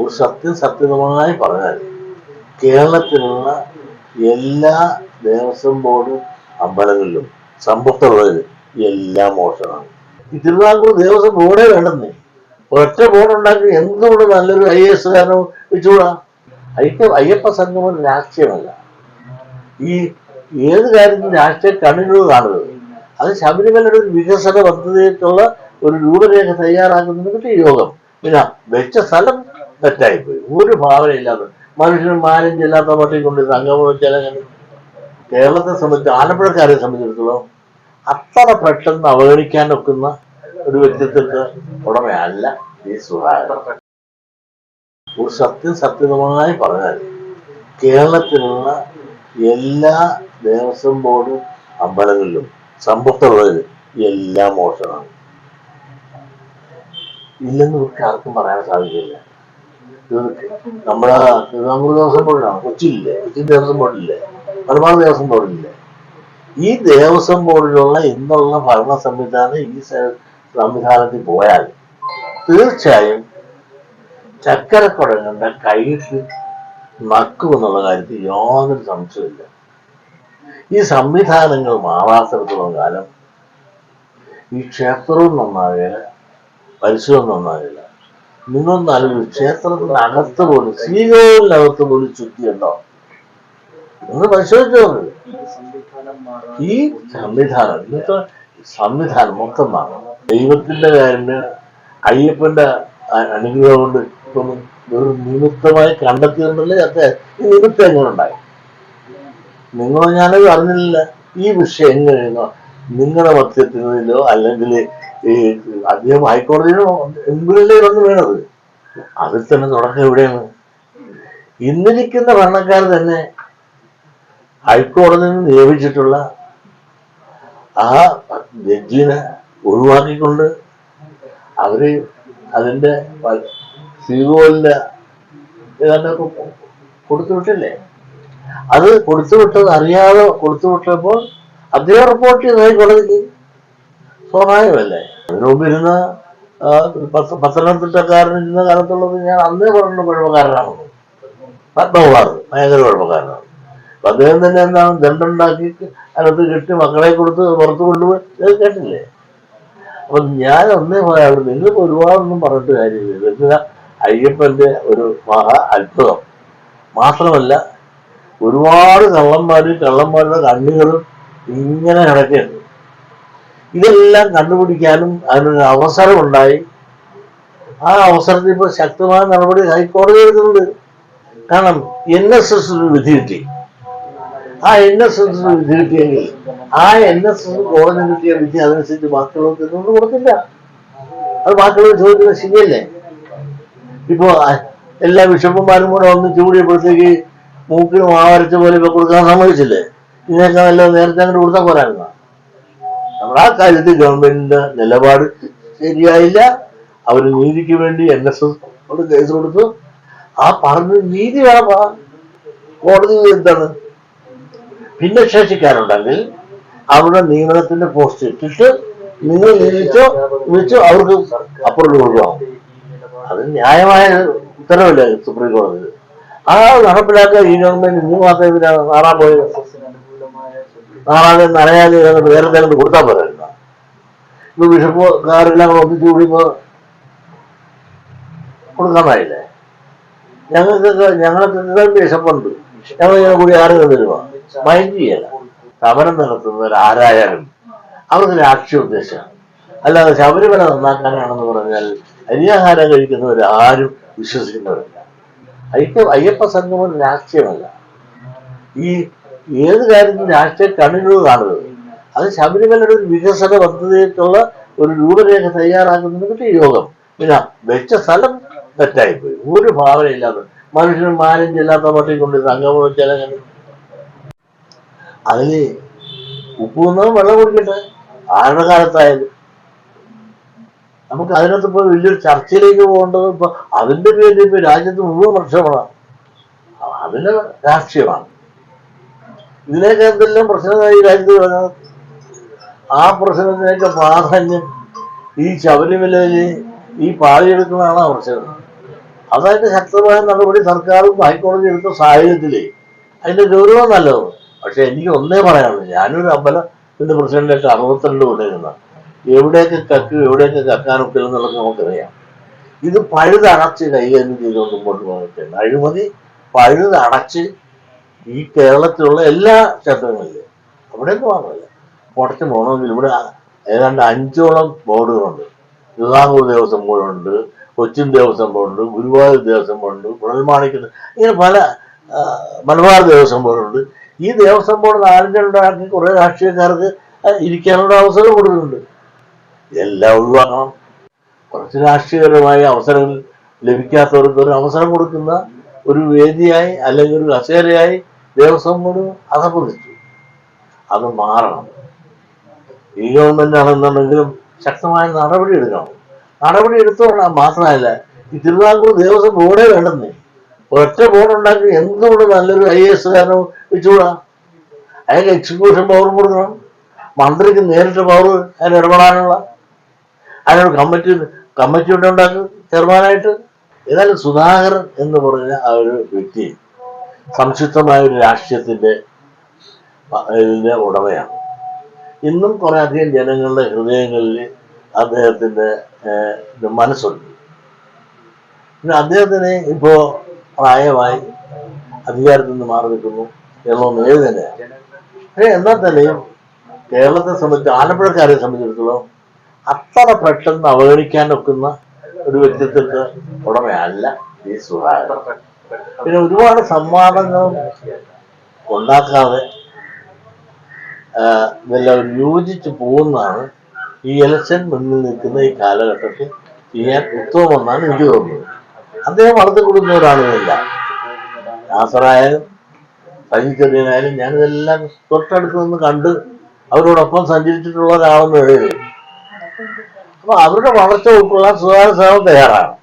ഒരു സത്യം സത്യമായി പറഞ്ഞാൽ കേരളത്തിലുള്ള എല്ലാ ദേവസ്വം ബോർഡ് അമ്പലങ്ങളിലും സമ്പത്തുള്ളത് എല്ലാം മോശമാണ്. ഈ തിരുവിതാംകൂർ ദേവസ്വം ബോർഡേ വേണ്ടെന്നേ. ഒറ്റ ബോർഡ് ഉണ്ടാക്കി എന്തുകൊണ്ട് നല്ലൊരു ഐ എസ് കാരണം വെച്ചുകൂടാ? അയ്യപ്പ അയ്യപ്പ സംഗമം രാഷ്ട്രീയമല്ല. ഈ ഏത് കാര്യത്തിലും രാഷ്ട്രീയ കണ്ണിലൂടെ കാണുന്നത് അത് ശബരിമലയുടെ ഒരു വികസന പദ്ധതിക്കുള്ള ഒരു രൂപരേഖ തയ്യാറാക്കുന്നതിന് കിട്ടിയ യോഗം. പിന്നെ വെച്ച സ്ഥലം തെറ്റായിപ്പോയി ഒരു ഭാവനയില്ലാതെ മനുഷ്യന് മാലിന്യം ഇല്ലാത്ത മട്ടിൽ കൊണ്ട് സംഗമം ചില കേരളത്തെ സംബന്ധിച്ച് ആലപ്പുഴക്കാരെ സംബന്ധിച്ചിടത്തോളം അത്ര പെട്ടെന്ന് അവഗണിക്കാൻ ഒക്കുന്ന ഒരു വ്യക്തിത്വത്തെ ഉടമയല്ല ഈ സുധാകരൻ. ഒരു സത്യം പറഞ്ഞാൽ കേരളത്തിലുള്ള എല്ലാ ദേവസ്വം ബോർഡ് അമ്പലങ്ങളിലും സമ്പത്തുള്ളതിൽ എല്ലാം മോശമാണ്. ഇല്ലെന്ന് ഇവർക്ക് ആർക്കും പറയാൻ സാധിക്കില്ല. നമ്മുടെ തിരുവിതാംകൂർ ദേവസ്വം ബോർഡിലാണ് കൊച്ചിയില്ലേ? കൊച്ചി ദേവസ്വം ബോർഡില്ലേ? മലബാർ ദേവസ്വം ബോർഡില്ലേ? ഈ ദേവസ്വം ബോർഡിലുള്ള ഇന്നുള്ള ഭരണ സംവിധാനം ഈ സംവിധാനത്തിൽ പോയാൽ തീർച്ചയായും ചക്കരക്കുടങ്ങളുടെ കൈയിട്ട് നക്കുമെന്നുള്ള കാര്യത്തിൽ യാതൊരു സംശയമില്ല ഈ സംവിധാനങ്ങൾ മാറാത്തിടത്തോളം കാലം ഈ ക്ഷേത്രവും നന്നാകില്ല പരിസരവും നന്നാകില്ല നിങ്ങൾ ക്ഷേത്രത്തിന്റെ അകത്ത് പോലും ശ്രീകോവിലിനകത്ത് പോലും ചുറ്റിയുണ്ടോ? നിങ്ങൾ പരിശോധിച്ചു. ഈ സംവിധാനം ഇന്നത്തെ സംവിധാനം മൊത്തം മാറും. ദൈവത്തിന്റെ കാര്യം അയ്യപ്പന്റെ അനുഗ്രഹം കൊണ്ട് ഇപ്പം ഒരു നിമിത്തമായി കണ്ടെത്തിയിട്ടുണ്ടല്ലേ അതെ? ഈ നിമിത്തം എങ്ങനെ ഉണ്ടായി? നിങ്ങൾ ഞാനത് അറിഞ്ഞില്ല ഈ വിഷയം എങ്ങനെയാണോ നിങ്ങളുടെ മധ്യത്തിലോ അല്ലെങ്കിൽ ഈ അദ്ദേഹം ഹൈക്കോടതിയിലോ മുമ്പിലല്ലേ വന്ന് വീണത്. അതിൽ തന്നെ തുടക്കം എവിടെയാണ് ഇന്നിരിക്കുന്ന ഭരണക്കാർ തന്നെ ഹൈക്കോടതിയിൽ നിന്ന് നിയമിച്ചിട്ടുള്ള ആ ജഡ്ജിനെ ഒഴിവാക്കിക്കൊണ്ട് അവർ അതിന്റെ ശ്രീകോലിന്റെ ഏതാണ്ടൊക്കെ കൊടുത്തു അത് കൊടുത്തുവിട്ടത് അറിയാതെ കൊടുത്തുവിട്ടപ്പോൾ അദ്ദേഹം റിപ്പോർട്ട് ചെയ്ത് ഹൈക്കോടതിക്ക് സ്വാഭാവികമല്ലേ? അതിനു മുമ്പ് ആ, പത്ത- പത്തനംതിട്ടക്കാരൻ ഇരുന്ന കാലത്തുള്ളത് ഞാൻ അന്നേ പറഞ്ഞ കുഴപ്പക്കാരനാണ് പത്മകുമാർ ഭയങ്കര കുഴപ്പക്കാരനാണ് അപ്പൊ അദ്ദേഹം തന്നെ എന്താണ് ദണ്ടുണ്ടാക്കി അതിനകത്ത് കെട്ടി മക്കളെ കൊടുത്ത് പുറത്ത് കൊണ്ടുപോയി ഇത് കേട്ടില്ലേ? അപ്പൊ ഞാൻ ഒന്നേ പറയാറുള്ളൂ നിങ്ങൾക്ക് ഒരുപാടൊന്നും പറഞ്ഞിട്ട് കാര്യമില്ല. എന്തിനാ അയ്യപ്പന്റെ ഒരു മഹാ അത്ഭുതം. മാത്രമല്ല ഒരുപാട് കള്ളന്മാരും കള്ളന്മാരുടെ കണ്ണുകളും ഇങ്ങനെ കിടക്കുകയുണ്ട് ഇതെല്ലാം കണ്ടുപിടിക്കാനും അതിനൊരു അവസരം ഉണ്ടായി ആ അവസരത്തിൽ ഇപ്പോൾ ശക്തമായ നടപടി ഹൈക്കോടതി എടുക്കുന്നുണ്ട് കാരണം എൻ എസ് എസ് വിധി കിട്ടി. ആ എൻ എസ് എസ് വിധി കിട്ടിയെങ്കിൽ ആ എൻ എസ് എസ് കോടതി കിട്ടിയ വിധി അതനുസരിച്ച് ബാക്കിയുള്ളവർക്ക് എന്തുകൊണ്ട് കൊടുക്കില്ല അത് ബാക്കിയുള്ളവർ ചോദിക്കുന്നത് ശരിയല്ലേ? ഇപ്പോ എല്ലാ ബിഷപ്പുമാരും കൂടെ ഒന്ന് ചൂടിയപ്പോഴത്തേക്ക് മൂക്കിന് മാവരച്ച പോലെ ഇപ്പൊ കൊടുക്കാൻ സമ്മതിച്ചില്ലേ? ഇതിനേക്കാൾ നേരത്തെ അങ്ങോട്ട് കൊടുത്താൽ പോരായിരുന്ന? നമ്മൾ ആ കാര്യത്തിൽ ഗവൺമെന്റിന്റെ നിലപാട് ശരിയായില്ല. അവർ നീതിക്ക് വേണ്ടി എൻ എസ് എസ് കേസ് കൊടുത്തു. ആ പറഞ്ഞ നീതി വേണം. കോടതി എന്താണ്? ഭിന്നശേഷിക്കാരുണ്ടെങ്കിൽ അവരുടെ നിയമനത്തിന്റെ പോസ്റ്റ് ഇട്ടിട്ട് നിങ്ങൾ നിയമിച്ചോ വിളിച്ചോ അവർക്ക് അപ്രൂവൽ കൊടുക്കാം. അത് ന്യായമായ ഉത്തരവല്ലേ സുപ്രീം കോടതി ആ നടപ്പിലാക്കാൻ ഈ ഗവൺമെന്റ് ഇന്ന് മാത്രമേ മാറാൻ പോയത് നാറാതെ നനയാതെ വേറെ എന്തെങ്കിലും കൊടുത്താൽ പോരായിരുന്നു ഇപ്പൊ വിഷപ്പോ കാറെല്ലാം ഒന്നിച്ച് കൂടിയപ്പോ കൊടുക്കാനായില്ലേ ഞങ്ങൾക്കൊക്കെ ഞങ്ങൾക്കൊക്കെ വിഷപ്പുണ്ട് ഞങ്ങൾ ഇങ്ങനെ കൂടി ആറ് തരുമോ? മൈൻഡ് ചെയ്യല സമരം നടത്തുന്നവർ ആരായാലും അവർക്ക് രാഷ്ട്രീയ ഉദ്ദേശമാണ്. അല്ലാതെ ശബരിമല നന്നാക്കാനാണെന്ന് പറഞ്ഞാൽ അരിയാഹാരം കഴിക്കുന്നവർ ആരും വിശ്വസിക്കുന്നവരല്ല. അയ്യപ്പ അയ്യപ്പ സംഗമം രാഷ്ട്രീയമല്ല. ഈ ഏത് കാര്യത്തിനും രാഷ്ട്രീയ കാണുന്നത് അത് ശബരിമലയുടെ ഒരു വികസന പദ്ധതിക്കുള്ള ഒരു രൂപരേഖ തയ്യാറാക്കുന്നതിന് യോഗം. പിന്നെ വെച്ച സ്ഥലം തെറ്റായിപ്പോയി. ഒരു ഭാവനയില്ലാതെ. മനുഷ്യന് മാനം ചെല്ലാത്ത മട്ടിൽ കൊണ്ട് സംഗമം വെച്ചാൽ അതിൽ ഉപ്പ് വന്നാൽ വെള്ളം കുടിക്കട്ടെ. ആരുടെ കാലത്തായാലും നമുക്ക് അതിനകത്ത് ഇപ്പോൾ വലിയൊരു ചർച്ചയിലേക്ക് പോകേണ്ടത് ഇപ്പൊ അതിന്റെ പേരിൽ ഇപ്പൊ രാജ്യത്ത് മുഴുവൻ പ്രക്ഷോഭമാണ്. അതിന് രാഷ്ട്രീയമാണ്. ഇതിനൊക്കെ എന്തെല്ലാം പ്രശ്നമായി രാജ്യത്ത് വരുന്നത്? ആ പ്രശ്നത്തിനൊക്കെ പ്രാധാന്യം ഈ ശബരിമലയിൽ ഈ പാളിയെടുക്കുന്നതാണ് ആ പ്രശ്നം. അതായത് ശക്തമായ നടപടി സർക്കാരും ഹൈക്കോടതി എടുത്ത സാഹചര്യത്തിൽ അതിന്റെ ഗൗരവം നല്ലത് പക്ഷെ എനിക്ക് ഒന്നേ പറയാനുള്ളൂ. ഞാനൊരു അമ്പലത്തിന്റെ പ്രസിഡന്റായിട്ട് അറുപത്തിരണ്ട് കൊണ്ടിരുന്ന എവിടെയൊക്കെ കക്കും എവിടെയൊക്കെ കക്കാനൊക്കെ എന്നുള്ളത് നമുക്കറിയാം. ഇത് പഴുതടച്ച് കൈകാര്യം ചെയ്തുകൊണ്ട് മുമ്പോട്ട് പോകട്ടെ അഴിമതി പഴുതടച്ച് ഈ കേരളത്തിലുള്ള എല്ലാ ക്ഷേത്രങ്ങളിലും. അവിടെയൊക്കെ മാത്രമല്ല കുറച്ച് പോകണമെങ്കിൽ ഇവിടെ ഏതാണ്ട് അഞ്ചോളം ബോർഡുകളുണ്ട്. തിരുവിതാംകൂർ ദേവസ്വം ബോർഡുണ്ട് കൊച്ചിൻ ദേവസ്വം ബോർഡുണ്ട് ഗുരുവായൂർ ദേവസ്വം ബോർഡുണ്ട് കുഴൽമാണിക്ക ഇങ്ങനെ പല മലബാർ ദേവസ്വം ബോർഡുണ്ട്. ഈ ദേവസ്വം ബോർഡ് നാലഞ്ചുണ്ടാക്കി കുറേ രാഷ്ട്രീയക്കാർക്ക് ഇരിക്കാനുള്ള അവസരം കൊടുക്കുന്നുണ്ട് എല്ലാം ഒഴിവാക്കണം. കുറച്ച് രാഷ്ട്രീയപരമായ അവസരങ്ങൾ ലഭിക്കാത്തവർക്ക് ഒരു അവസരം കൊടുക്കുന്ന ഒരു വേദിയായി അല്ലെങ്കിൽ ഒരു കസേരയായി ദേവസ്വം ബോർഡ് അധപ്പതിച്ചു അത് മാറണം. ഈ ഗവൺമെന്റ് ആണെന്നുണ്ടെങ്കിലും ശക്തമായ നടപടി എടുക്കണം. നടപടി എടുത്തോളാം മാത്രമല്ല ഈ തിരുവിതാംകൂർ ദേവസ്വം ബോർഡേ വേണ്ടെന്നേ. ഒറ്റ ബോർഡ് ഉണ്ടാക്കി എന്തുകൊണ്ട് നല്ലൊരു ഐ എസ് കാരനോ വെച്ചുകൂടാ? അയാൾക്ക് എക്സിക്യൂഷൻ പവർ കൊടുക്കണം. മന്ത്രിക്ക് നേരിട്ട് പവർ അതിന് ഇടപെടാനുള്ള. അതിനൊരു കമ്മിറ്റി കമ്മിറ്റി ഉണ്ട് ഉണ്ടാക്കും ചെയർമാനായിട്ട് ഏതായാലും സുധാകരൻ എന്ന് പറഞ്ഞ ആ ഒരു വ്യക്തി സംക്ഷിപ്തമായ ഒരു രാഷ്ട്രീയത്തിന്റെ ഇതിന്റെ ഉടമയാണ്. ഇന്നും കുറെ അധികം ജനങ്ങളുടെ ഹൃദയങ്ങളിൽ അദ്ദേഹത്തിന്റെ മനസ്സുണ്ട്. പിന്നെ അദ്ദേഹത്തിന് ഇപ്പോ പ്രായമായി അധികാരത്തിൽ നിന്ന് മാറി നിൽക്കുന്നു. എന്നുള്ളത് ഏത് തന്നെയാണ്? പക്ഷേ എന്നാൽ തന്നെയും കേരളത്തെ സംബന്ധിച്ച് ആലപ്പുഴക്കാരെ സംബന്ധിച്ചിടത്തോളം അത്ര പെട്ടെന്ന് അവഗണിക്കാൻ ഒക്കുന്ന ഒരു വ്യക്തിത്വത്തെ ഉടമയല്ല ഈ സുധാകരൻ. പിന്നെ ഒരുപാട് സംവാദങ്ങളും ഉണ്ടാക്കാതെ ഇതെല്ലാം യോജിച്ച് പോകുന്നതാണ് ഈ ഇലക്ഷൻ മുന്നിൽ നിൽക്കുന്ന ഈ കാലഘട്ടത്തിൽ ചെയ്യാൻ ഉത്തമമെന്നാണ് എനിക്ക് തോന്നുന്നത്. അദ്ദേഹം വളർത്തി കൊടുക്കുന്നവരാണെന്നില്ല നാസറായാലും സഞ്ചിച്ചെറിയനായാലും ചെറിയനായാലും ഞാനിതെല്ലാം തൊട്ടടുത്ത് നിന്ന് കണ്ട് അവരോടൊപ്പം സഞ്ചരിച്ചിട്ടുള്ള ഒരാളെന്ന് എഴുതി അപ്പൊ അവരുടെ വളർച്ച ഉൾക്കൊള്ളാൻ സുധാകര സേവ തയ്യാറാണ്.